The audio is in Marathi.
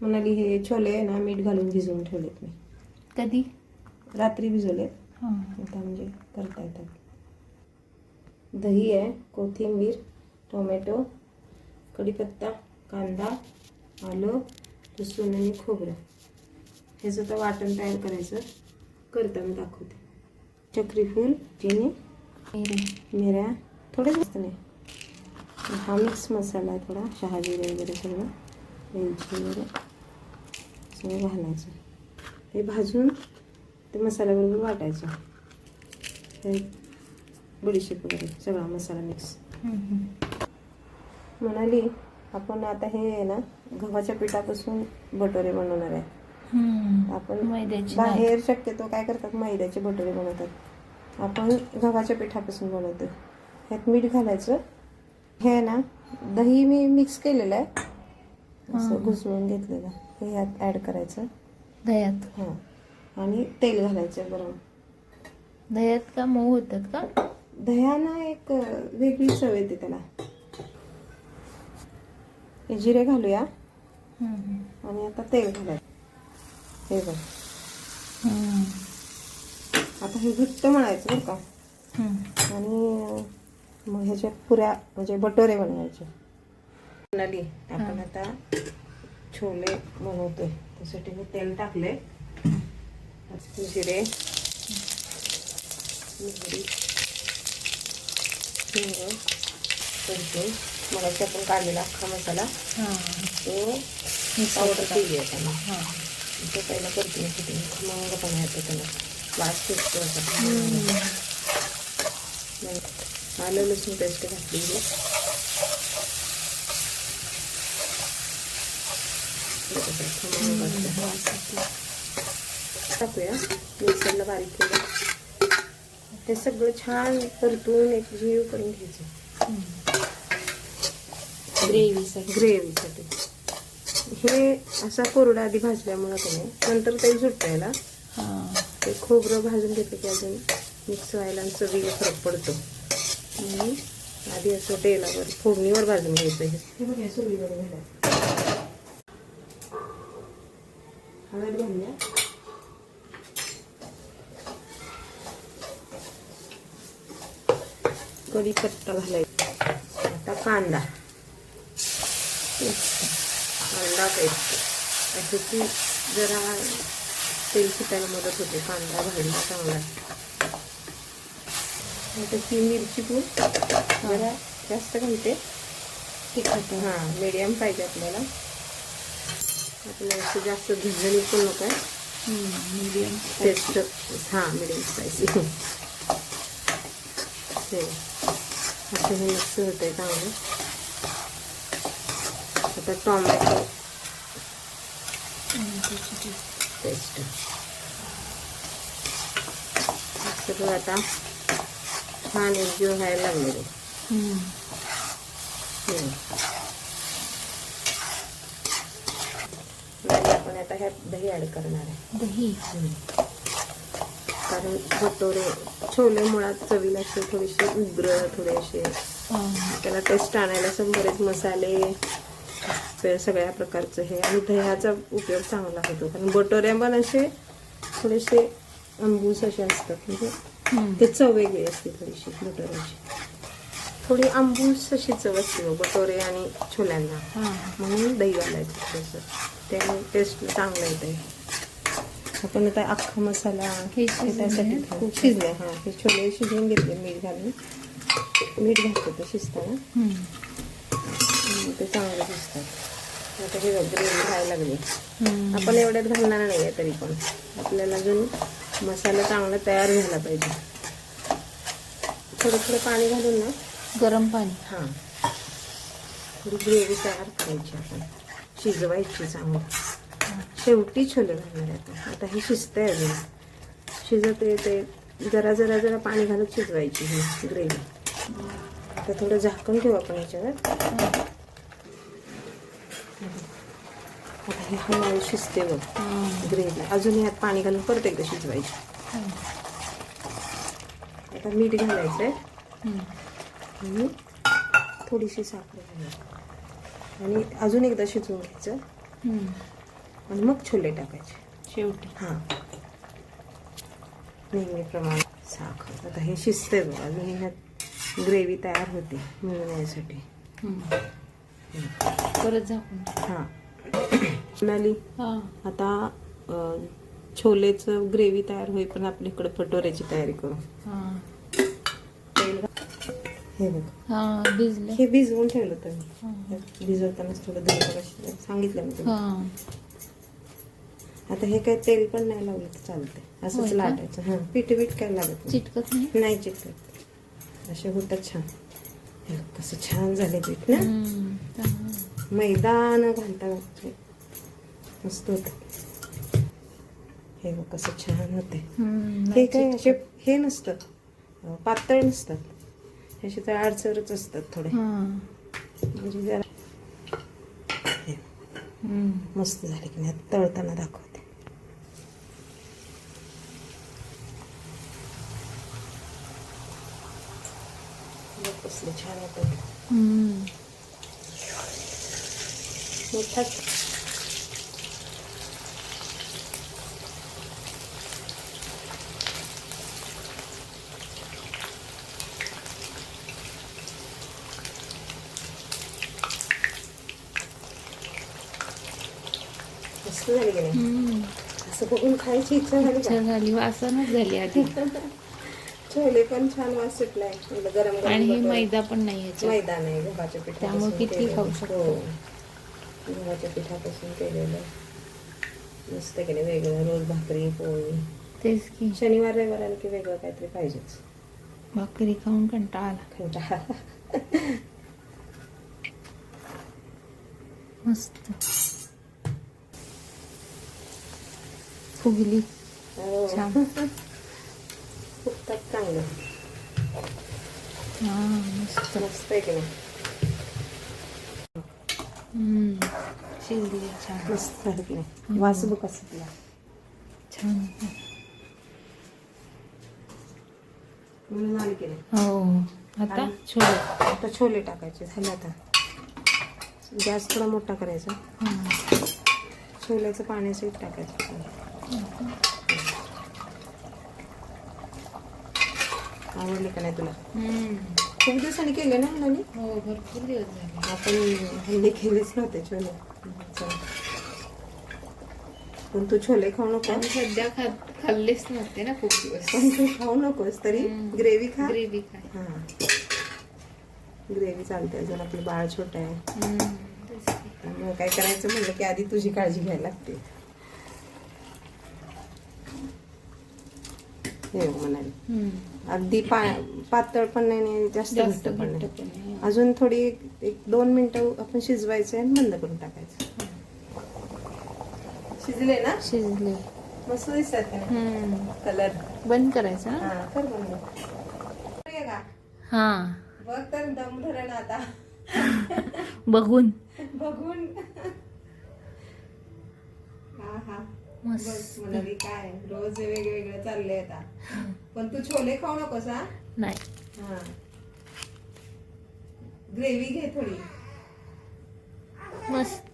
म्हणाली हे छोले आहे ना मीठ घालून भिजवून ठेवलेत मी. कधी? रात्री भिजवलेत. हां. आता म्हणजे करता येतात. दही आहे कोथिंबीर टोमॅटो कढीपत्ता कांदा आलं लसूण आणि खोबरं. ह्याचं तर वाटण तयार करायचं. करताना दाखवते. चक्री फूल चिनी मिऱ्या. थोडे जास्त नाही. हा मिक्स मसाला आहे थोडा. शहाजिरे वगैरे सगळं. वेलची वगैरे. सगळं घालायचं. ते भाजून ते मसाल्याबरोबर वाटायचं. हे बडीशेप वगैरे सगळा मसाला मिक्स म्हणाली आपण आता हे आहे ना गव्हाच्या पिठापासून बटोरे बनवणार आहे. आपण बाहेर शक्यतो काय करतात मैद्याचे बटोरे बनवतात. आपण गव्हाच्या पिठापासून बनवतो. ह्यात मीठ घालायचं. हे ना दही मी मिक्स केलेलं आहे. असं घुसळून घेतलेलं. हे यात ॲड करायचं. दह्यात. हां. आणि तेल घालायचं गरम दह्यात का मऊ होतात का? दह्यानं एक वेगळी चव येते त्याला. हे जिरे घालूया. आणि आता तेल घालायचं. हे बघ. आता हे घट्ट म्हणायचं बरं का. आणि मग ह्याच्या पुऱ्या म्हणजे बटोरे बनवायचे. आपण आता छोले बनवतोय. त्यासाठी मी तेल टाकले जिरे मोहरी हिंग परतून मग आपण काढलेला अख्खा मसाला तो पावडर केली आहे त्याला. हां. तो पहिला परतून घेते खमंगपणा येतो त्याला. वास सुटतो असा मग आलं लसूण पेस्ट घातली टाकूया. मिक्सरला बारीक केलं हे सगळं छान परतून एक जीव करून घ्यायचं. ग्रेव्हीसाठी. ग्रेव्हीसाठी. हे असा कोरडा आधी भाजल्यामुळं नाही नंतर तेल सुटतं याला हां. ते खोबरं भाजून घेतलं की अजून मिक्स व्हायला आणि चवीला फरक पडतो. आणि आधी असं तेलावर फोडणीवर भाजून घ्यायचं हे. बघ चुलीवर घालायचं हळद घालूया कढीपत्ता घालायचा आता कांदा कांदा पेस्ट अशी ती जरा तेल सुटायला मदत होते कांदा भाजला चांगला आता ही मिरची पूड जरा जास्त घालते तिखट हां मीडियम पाहिजे आपल्याला आपल्याला असं जास्त झणझणीत पण नको आहे मीडियम टेस्ट हाँ मिडियम स्पायसी हे असं हे मिक्स होतं आहे चांगलं आता टॉमॅटो पेस्ट सगळं आता छान एकजीव व्हायला लागलेलं आता ह्यात दही ॲड करणार आहे. दही? कारण भटोरे छोले मुळात चवीला असे थोडेसे उग्र थोडे असे त्याला टेस्ट आणायला असं बरेच मसाले सगळ्या प्रकारचं हे. आणि दह्याचा उपयोग चांगला होतो. कारण बटोऱ्या पण असे थोडेसे अंबूस असे असतात. म्हणजे ते चव वेगळी असते थोडीशी बटोऱ्याची थोडी आंबूस अशी चव असते बटोरे आणि छोल्यांना. म्हणून दही घालायचं थोडंसं. त्यामुळे टेस्ट चांगलं येते आपण आता अख्खा मसाला हे त्यासाठी. ठेवू. शिजले हां. हे छोले शिजवून घेतले मीठ घालून. मीठ घालतो ते शिजताना. ते चांगले शिजतात. आता हे ग्रेव्ही व्हायला लागली. आपण एवढ्यात घालणार नाही आहे तरी पण. आपल्याला अजून मसाला चांगला तयार झाला पाहिजे. थोडं थोडं पाणी घालून ना गरम पाणी. हां. थोडी ग्रेव्ही तयार करायची आपण. शिजवायची चांगली. शेवटी छोले घालणार आता आता हे शिजतंय अजून. शिजत येते जरा जरा जरा पाणी घालत शिजवायची ही ग्रेव्ही. आता थोडं झाकण ठेवू आपण याच्यावर. आता हे हळूहळू शिजते बघ. ग्रेव्ही. अजून यात पाणी घालून परत एकदा शिजवायची. आता मीठ घालायचं आहे आणि थोडीशी साखर. आणि अजून एकदा शिजवून घ्यायचं. आणि मग छोले टाकायचे. शेवटी. हां. नेहमीप्रमाणे साखर. आता हे शिजतंय बघा. अजून ह्यात ग्रेव्ही तयार होते मिळवण्यासाठी. परत झाकून टाक. हां. म्हणाली हा. आता छोलेचं ग्रेव्ही तयार होईपर्यंत आपल्या इकडे पटोऱ्याची तयारी करू. हा. हे बघ हा भिजले हे भिजवून ठेवलं होतं हा. मी भिजवतानाच थोडं टाकायचं. सांगितलं मी तुला हा आता हे काही तेल पण नाही लावलं तर चालतंय असंच? लाटायचं हां पीठ बीठ काय लागत नाही चिटकत नाही नाही चिकटत असे होतात छान हे बघ, कसं छान झाले पीठ ना हम्म. चांगलं. मैदा न घालता घालते. मस्त होत हे बघ कसं छान होते हम्म. हे नाही काय चिटकत. असे हे नसतं अं, पातळ नसतात असे तर आडसरच असतात थोडे. हा. म्हणजे जरा हे. मस्त झाले की नाही तळताना दाखवते. कसले छान होतं हम्म. मोठाच मस्त झाली की नाही? हम्म. असं बघून खायची इच्छा झाली इच्छा का झाली वासनच झाली आधी. छोले पण छान वास सुटलाय. म्हणलं गरम गरम आणि हे बटर. मैदा पण नाही ह्याच्यात मैदा नाही गव्हाच्या पिठापासून त्यामुळे किती केलेलं. खाऊ शकतो. हो. गव्हाच्या पिठापासून केलेलं. मस्त केलं वेगळं. रोज भाकरी पोळी. तेच की. शनिवार रविवार की वेगळं काहीतरी पाहिजेच. भाकरी खाऊन कंटाळा आला. कंटाळा मस्त. फुगली. हो. छान. फुगतात चांगलं. हा मस्त. मस्त आहे की नाही. शिजली छान. मस्त की नाही? वास बघ कसं तुला छान म्हणून झाली की नाही? हो आता छोले. आता छोले टाकायचे. झाले आता. गॅस थोडा मोठा करायचा. छोल्याचं पाण्याचं टाकायचं. आवडले का नाही तुला. खूप दिवसांनी केले ना मुलांनी? हो भरपूर दिवस झाले. आपण हल्ली केलेच नव्हते छोले. चला. पण तू छोले खाऊ नको आणि सध्या खात खाल्लेच नव्हते ना खूप दिवस. पण तू खाऊ नकोस तरी. ग्रेव्ही खा. ग्रेव्ही काय हा. ग्रेव्ही चालते अजून आपलं बाळ छोटं आहे. त्यामुळे काय करायचं म्हणलं की आधी तुझी काळजी घ्यायला लागते. हे बघ म्हणाली. अगदी पा पातळ पण नाही जास्त घट्ट पण नाही. नाही. अजून थोडी एक- दोन मिनिटं आपण शिजवायचं आणि बंद करून टाकायचं. शिजले ना? शिजले. मस्त दिसतात. कलर. बंद करायचं हा? हा कर बंद. हे हा. बघ तर दम धरण आता. बघून. बघून हा हा मस्त बस म्हणाली काय रोज वेगवेगळं चाललंय आता. पण तू छोले खाऊ नकोस हा? नाही. हा. ग्रेव्ही घे थोडी. मस्त.